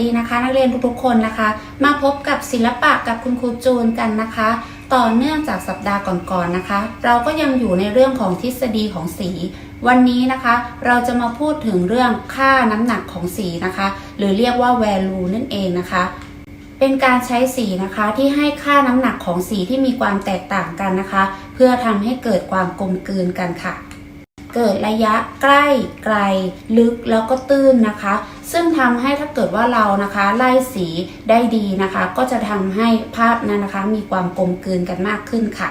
ดีนะคะ นักเรียนทุกๆคนนะคะ มาพบกับศิลปะกับคุณครูจูนกันนะคะ ต่อเนื่องจากสัปดาห์ก่อนๆนะคะ เราก็ยังอยู่ในเรื่องของทฤษฎีของสี วันนี้นะคะ เราจะมาพูดถึงเรื่องค่าน้ำหนักของสีนะคะ หรือเรียกว่า value นั่นเองนะคะเป็นการใช้สีนะคะที่ให้ค่าน้ำหนักของสีที่มีความแตกต่างกันนะคะ เพื่อทำให้เกิดความกลมกลืนกันค่ะ เกิดระยะใกล้ไกลลึกแล้วก็ตื้นนะคะ ซึ่งทำให้ถ้าเกิดว่าเรานะคะไล่สีได้ดีนะคะ ก็จะทำให้ภาพนั้นนะคะ มีความกลมกลืนกันมากขึ้นค่ะ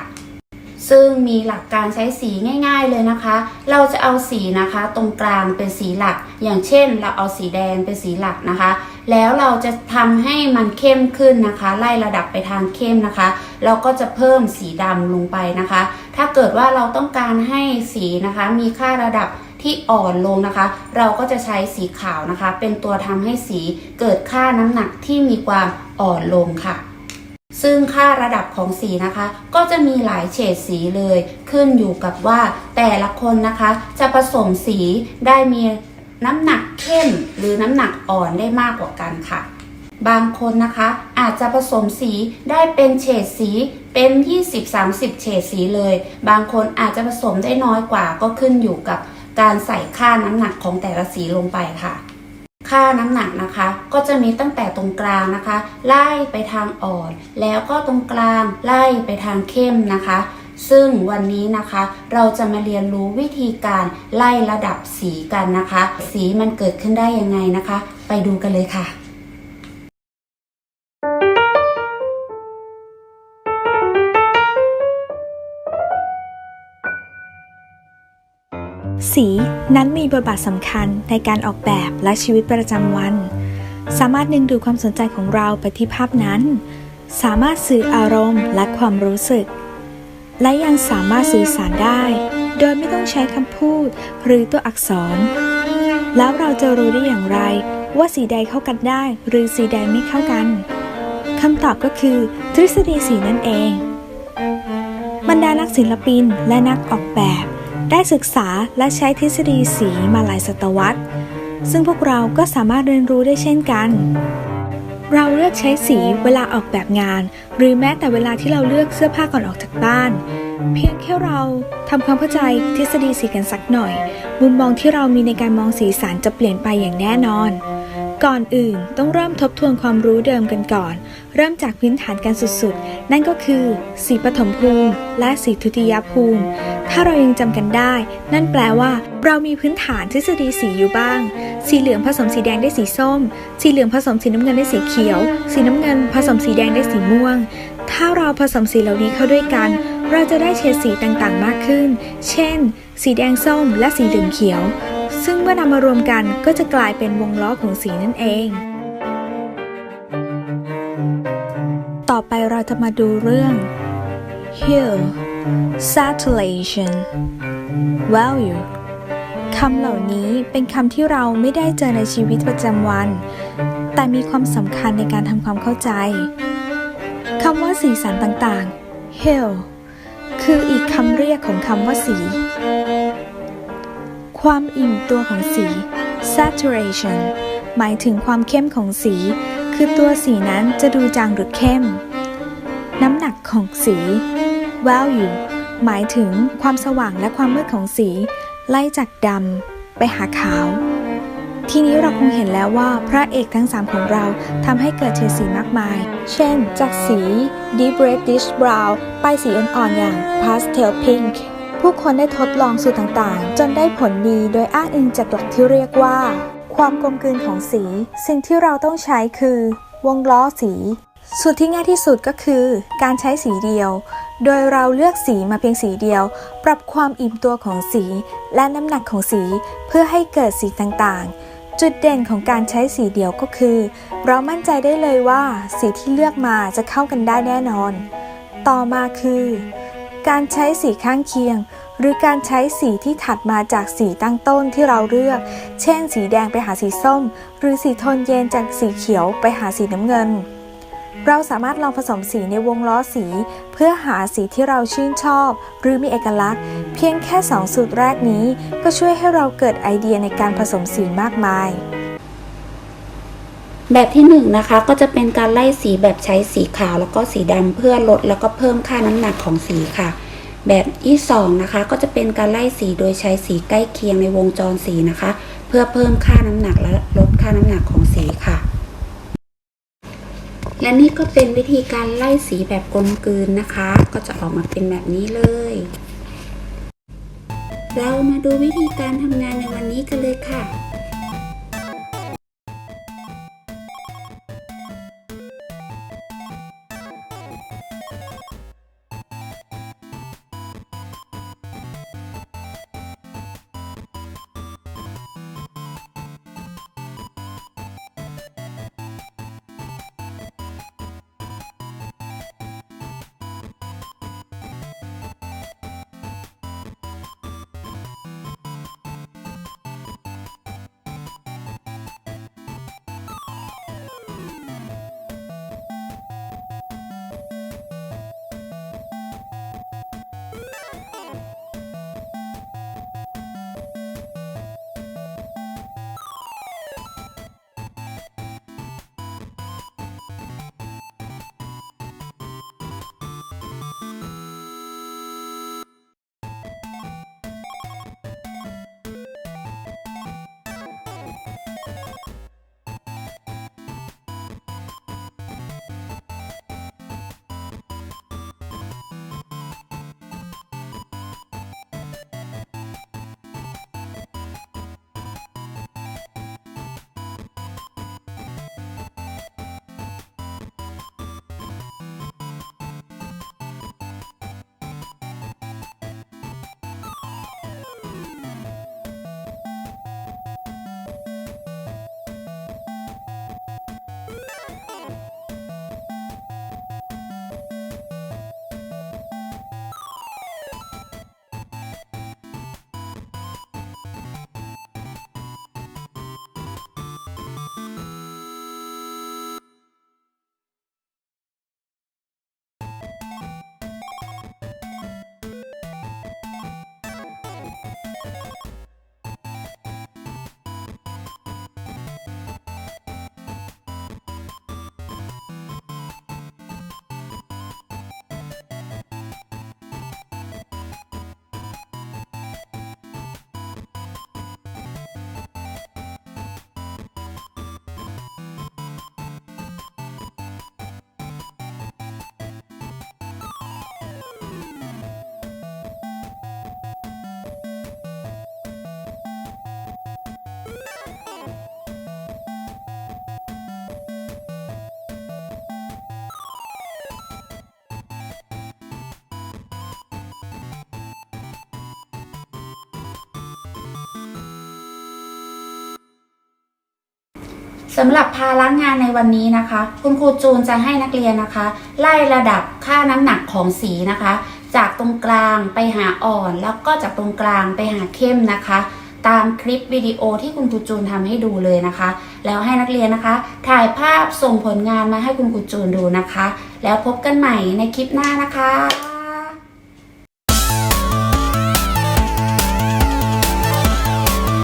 ซึ่งมีหลักการใช้สีง่าย ๆเลยนะคะ เราจะเอาสีนะคะตรงกลางเป็นสีหลัก อย่างเช่น เราเอาสีแดงเป็นสีหลักนะคะ แล้วเราจะทำให้มันเข้มขึ้นนะคะ ไล่ระดับไปทางเข้มนะคะ เราก็จะเพิ่มสีดำลงไปนะคะ ถ้าเกิดว่าเราต้องการให้สีนะคะ มีค่าระดับที่อ่อนลงนะคะ เราก็จะใช้สีขาวนะคะ เป็นตัวทำให้สีเกิดค่าน้ำหนักที่มีความอ่อนลงค่ะ ซึ่งค่าระดับของสีนะคะ ก็จะมีหลายเฉดสีเลยขึ้นอยู่กับว่าแต่ละคนนะคะ จะผสมสีได้มีน้ำหนักเข้มหรือน้ำหนักอ่อนได้มากกว่ากันค่ะ บางคนนะคะ อาจจะผสมสีได้เป็นเฉดสีเป็น 20-30 เฉดสีเลย บางคนอาจจะผสมได้น้อยกว่าก็ขึ้นอยู่กับการใส่ค่าน้ำหนักของแต่ละสีลงไปค่ะ ค่าน้ำหนักนะคะ ก็จะมีตั้งแต่ตรงกลางนะคะ ไล่ไปทางอ่อน แล้วก็ตรงกลางไล่ไปทางเข้มนะคะ ซึ่งวันนี้นะคะ เราจะมาเรียนรู้วิธีการไล่ระดับสีกันนะคะ สีมันเกิดขึ้นได้ยังไงนะคะ ไปดูกันเลยค่ะ สีนั้นมีบทบาทสำคัญในการออกแบบและชีวิตประจำวัน สามารถดึงดูดความสนใจของเราไปที่ภาพนั้น สามารถสื่ออารมณ์และความรู้สึก และยังสามารถสื่อสารได้ โดยไม่ต้องใช้คำพูดหรือตัวอักษร แล้วเราจะรู้ได้อย่างไรว่าสีใดเข้ากันได้ หรือสีใดไม่เข้ากันคำตอบก็คือ ทฤษฎีสีนั่นเอง บรรดานักศิลปินและนักออกแบบ ได้ศึกษาและใช้ทฤษฎีสีมาหลายศตวรรษ ซึ่งพวกเราก็สามารถเรียนรู้ได้เช่นกัน เราเลือกใช้สีเวลาออกแบบงาน หรือแม้แต่เวลาที่เราเลือกเสื้อผ้าก่อนออกจากบ้าน เพียงแค่เราทำความเข้าใจทฤษฎีสีกันสักหน่อย มุมมองที่เรามีในการมองสีสันจะเปลี่ยนไปอย่างแน่นอน ก่อนอื่นต้องเริ่มทบทวนความรู้เดิมกันก่อน เริ่มจากพื้นฐานการสุดๆ นั่นก็คือ สีปฐมภูมิ และสีทุติยภูมิ ถ้าเรายังจำกันได้ นั่นแปลว่า เรามีพื้นฐานทฤษฎีสีอยู่บ้าง สีเหลืองผสมสีแดงได้สีส้ม สีเหลืองผสมสีน้ำเงินได้สีเขียว สีน้ำเงินผสมสีแดงได้สีม่วง ถ้าเราผสมสีเหล่านี้เข้าด้วยกัน เราจะได้เฉดสีต่างๆ มากขึ้น เช่น สีแดงส้มและสีเหลืองเขียวซึ่ง มื่อนำมารวมกันก็จะกลายเป็นวงล้อของสีนั่นเอง ต่อไปเราจะมาดูเรื่อง hue saturation value คำเหล่านี้เป็นคำที่เราไม่ได้เจอในชีวิตประจำวัน แต่มีความสำคัญในการทำความเข้าใจคำว่าสีสันต่างๆ hue คืออีกคำเรียกของคำว่าสี ความอิ่มตัวของสี saturation หมายถึงความเข้มของสี คือตัวสีนั้นจะดูจางหรือเข้ม น้ำหนักของสี value หมายถึงความสว่างและความมืดของสี ไล่จากดำไปหาขาว ทีนี้เราคงเห็นแล้วว่าพระเอกทั้ง 3 ของเราทำให้เกิดเฉดสีมากมาย เช่น จากสี deep reddish brown ไปสีอ่อนๆอย่าง pastel pink ผู้คนได้ทดลองสูตรต่างๆ จนได้ผลดีโดยอ้างอิงจากหลักที่เรียกว่า ความกลมกลืนของสี สิ่งที่เราต้องใช้คือ วงล้อสี สูตรที่ง่ายที่สุดก็คือ การใช้สีเดียว โดยเราเลือกสีมาเพียงสีเดียว ปรับความอิ่มตัวของสี และน้ำหนักของสีเพื่อให้เกิดสีต่างๆจุดเด่นของการใช้สีเดียวก็คือ เรามั่นใจได้เลยว่าสีที่เลือกมาจะเข้ากันได้แน่นอน ต่อมาคือ การใช้สีข้างเคียง หรือการใช้สีที่ถัดมาจากสีตั้งต้นที่เราเลือก เช่น สีแดงไปหาสีส้ม หรือสีโทนเย็นจากสีเขียวไปหาสีน้ำเงิน เราสามารถลองผสมสีในวงล้อสี เพื่อหาสีที่เราชื่นชอบ หรือมีเอกลักษณ์ เพียงแค่ 2 สูตรแรกนี้ ก็ช่วยให้เราเกิดไอเดียในการผสมสีมากมาย แบบที่หนึ่งนะคะก็จะเป็นการไล่สีแบบใช้สีขาวแล้วก็สีดำเพื่อลดแล้วก็เพิ่มค่าน้ำหนักของสีค่ะ แบบที่สองนะคะก็จะเป็นการไล่สีโดยใช้สีใกล้เคียงในวงจรสีนะคะ เพื่อเพิ่มค่าน้ำหนักและลดค่าน้ำหนักของสีค่ะ และนี่ก็เป็นวิธีการไล่สีแบบกลมกลืนนะคะ ก็จะออกมาเป็นแบบนี้เลย เรามาดูวิธีการทำงานในวันนี้กันเลยค่ะ สำหรับภาระงานในวันนี้นะคะ คุณครูจูนจะให้นักเรียนนะคะ ไล่ระดับค่าน้ำหนักของสีนะคะ จากตรงกลางไปหาอ่อน แล้วก็จากตรงกลางไปหาเข้มนะคะ ตามคลิปวิดีโอที่คุณครูจูนทำให้ดูเลยนะคะ แล้วให้นักเรียนนะคะ ถ่ายภาพส่งผลงานมาให้คุณครูจูนดูนะคะ แล้วพบกันใหม่ในคลิปหน้านะคะ